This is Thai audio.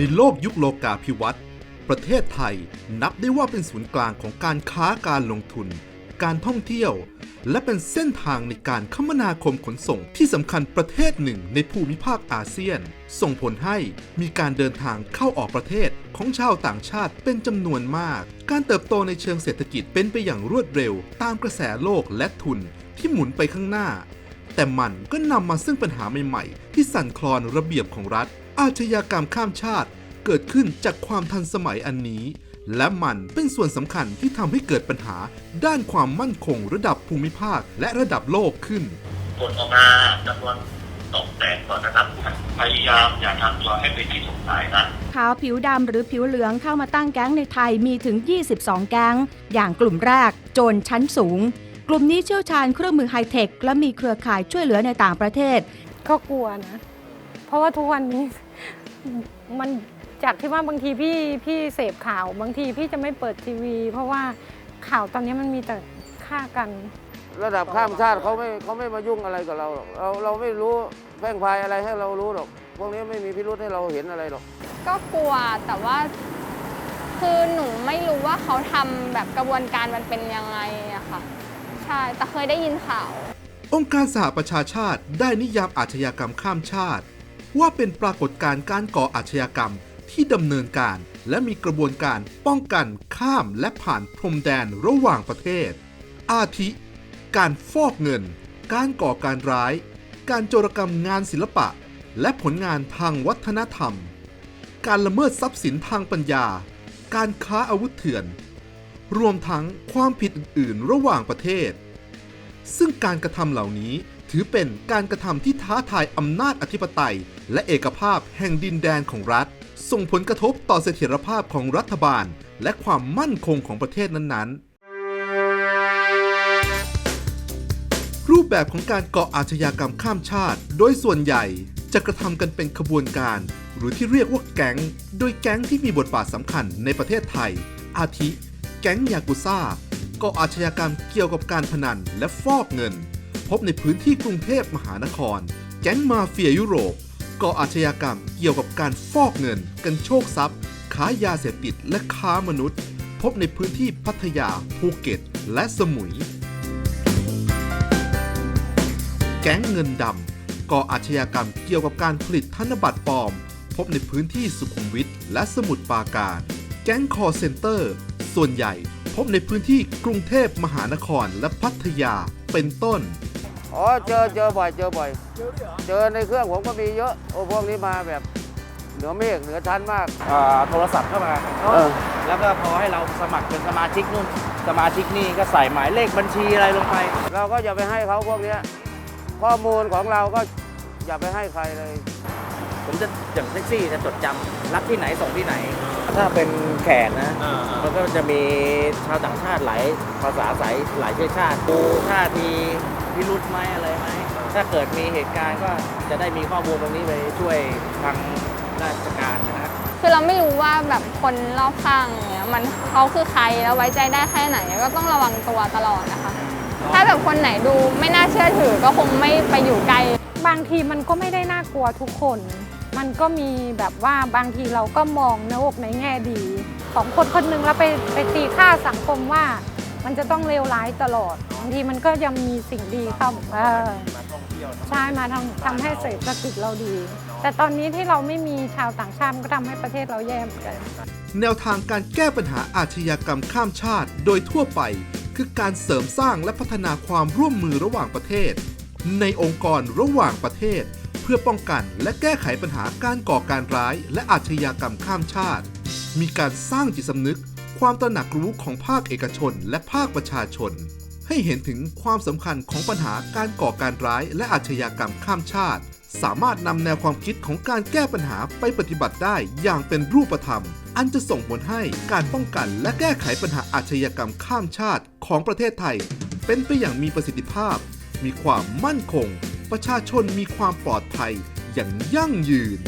ในโลกยุคโลกาภิวัตน์ประเทศไทยนับได้ว่าเป็นศูนย์กลางของการค้าการลงทุน การท่องเที่ยว และเป็นเส้นทางในการคมนาคมขนส่งที่สำคัญประเทศหนึ่งในภูมิภาคอาเซียน ส่งผลให้มีการเดินทางเข้าออกประเทศของชาวต่างชาติเป็นจำนวนมาก การเติบโตในเชิงเศรษฐกิจเป็นไปอย่างรวดเร็ว ตามกระแสโลกและทุนที่หมุนไปข้างหน้า แต่มันก็นำมาซึ่งปัญหาใหม่ๆ ที่สั่นคลอนระเบียบของรัฐ อาชญากรรมข้ามชาติ เกิดขึ้นจากความทันสมัยอันนี้ และมันเป็นส่วนสำคัญที่ทำให้เกิดปัญหา ด้านความมั่นคงระดับภูมิภาคและระดับโลกขึ้นกดออกมาจำนวนสองแสนก่อนนะครับพยายามอย่าทำตัวให้เป็นที่สงสัยนะขาวผิวดำหรือผิวเหลืองเข้ามาตั้งแก๊งในไทยมีถึง 22 แก๊ง อย่างกลุ่มแรก โจรชั้นสูง กลุ่มนี้เชี่ยวชาญเครื่องมือไฮเทค และมีเครือข่ายช่วยเหลือในต่างประเทศ ก็กลัวนะ เพราะว่าทุกวันนี้ มันจากที่ว่าบางทีพี่พี่เสพข่าว บางทีพี่จะไม่เปิดทีวี เพราะว่าข่าวตอนนี้มันมีแต่ฆ่ากัน ระดับข้ามชาติเขาไม่เขาไม่มายุ่งอะไรกับเราหรอกเราเราไม่รู้แพร่งพรายอะไรให้เรารู้หรอกพวกนี้ไม่มีพิรุธให้เราเห็นอะไรหรอก ก็กลัวแต่ว่าคือหนูไม่รู้ว่าเขาทำแบบกระบวนการมันเป็นยังไงอะค่ะ ใช่ แต่เคยได้ยินข่าว องค์การสหประชาชาติได้นิยามอาชญากรรมข้ามชาติ ว่าเป็นปรากฏการณ์การก่ออาชญากรรมที่ดำเนินการ และมีกระบวนการป้องกันข้ามและผ่านพรมแดนระหว่างประเทศ อาทิ การฟอกเงิน การก่อการร้าย การโจรกรรมงานศิลปะ และผลงานทางวัฒนธรรม การละเมิดทรัพย์สินทางปัญญา การค้าอาวุธเถื่อน รวมทั้งความผิดอื่น ๆ ระหว่างประเทศ ซึ่งการกระทำเหล่านี้ถือเป็นการกระทำที่ท้าทายอำนาจอธิปไตย และเอกภาพแห่งดินแดนของรัฐ ส่งผลกระทบต่อเสถียรภาพของรัฐบาล และความมั่นคงของประเทศนั้นๆรูปแบบของการก่ออาชญากรรมข้ามชาติ โดยส่วนใหญ่จะกระทำกันเป็นขบวนการ หรือที่เรียกว่าแก๊ง โดยแก๊งที่มีบทบาทสำคัญในประเทศไทย อาทิ แก๊งยากุซ่าก่ออาชญากรรมเกี่ยวกับการพนันและฟอกเงิน พบในพื้นที่กรุงเทพมหานคร แก๊งมาเฟียยุโรปก่ออาชญากรรมเกี่ยวกับการฟอกเงิน กันโชคทรัพย์ ค้ายาเสพติดและค้ามนุษย์ พบในพื้นที่พัทยาภูเก็ต และสมุย แก๊งเงินดำก่ออาชญากรรมเกี่ยวกับการผลิตธนบัตรปลอม พบในพื้นที่สุขุมวิทและสมุทรปราการ แก๊งคอร์เซนเตอร์ ส่วนใหญ่ พบในพื้นที่กรุงเทพมหานครและพัทยาเป็นต้น อ๋อเจอเจอบ่อยเจอบ่อย เจอในเครื่องผมก็มีเยอะโอ้พวกนี้มาแบบเหนือเมฆเหนือชั้นมากอ่าโทรศัพท์เข้ามาเออ แล้วก็พอให้เราสมัครเป็นสมาชิกนู่นสมาชิกนี่ก็ใส่หมายเลขบัญชีอะไรลงไป เราก็อย่าไปให้เขาพวกเนี้ยข้อมูลของเราก็อย่าไปให้ใครเลย ผมจะอย่างแท็กซี่จะจดจำรับที่ไหนส่งที่ไหน ถ้าเป็นแขกนะมันก็จะมีชาวต่างชาติหลายภาษาสายหลายเชื้อชาติดูท่าทีพิรุธไหมอะไรไหมถ้าเกิดมีเหตุการณ์ก็จะได้มีข้อมูลตรงนี้ไปช่วยทางราชการนะครับ คือเราไม่รู้ว่าแบบคนรอบข้างเนี่ยมันเขาคือใครแล้วไว้ใจได้แค่ไหนก็ต้องระวังตัวตลอดนะคะ ถ้าแบบคนไหนดูไม่น่าเชื่อถือก็คงไม่ไปอยู่ใกล้ บางทีมันก็ไม่ได้น่ากลัวทุกคน มันก็มีแบบว่าบางทีเราก็มองนอกในแง่ดี ของคนคนหนึ่งแล้วไปไปตีค่าสังคมว่า มันจะต้องเลวร้ายตลอดบางทีมันก็ยังมีสิ่งดีเข้าเออใช่มาทำทำให้เศรษฐกิจเราดี แต่ตอนนี้ที่เราไม่มีชาวต่างชาติก็ทำให้ประเทศเราแย่เหมือนกันแนวทางการแก้ปัญหาอาชญากรรมข้ามชาติ โดยทั่วไป คือการเสริมสร้างและพัฒนาความร่วมมือระหว่างประเทศ ในองค์กรระหว่างประเทศ พื่อป้องกันและแก้ไขปัญหาการก่อการร้าย และอาชญากรรมข้ามชาติ มีการสร้างจิตสำนึก ความตระหนักรู้ของภาคเอกชน และภาคประชาชน ให้เห็นถึงความสำคัญของปัญหาการก่อการร้าย และอาชญากรรมข้ามชาติ สามารถนำแนวความคิดของการแก้ปัญหาไปปฏิบัติได้อย่างเป็นรูปธรรม อันจะส่งผลให้การป้องกันและแก้ไขปัญหาอาชญากรรมข้ามชาติของประเทศไทย เป็นไปอย่างมีประสิทธิภาพ มีความมั่นคง ประชาชนมีความปลอดภัยอย่างยั่งยืน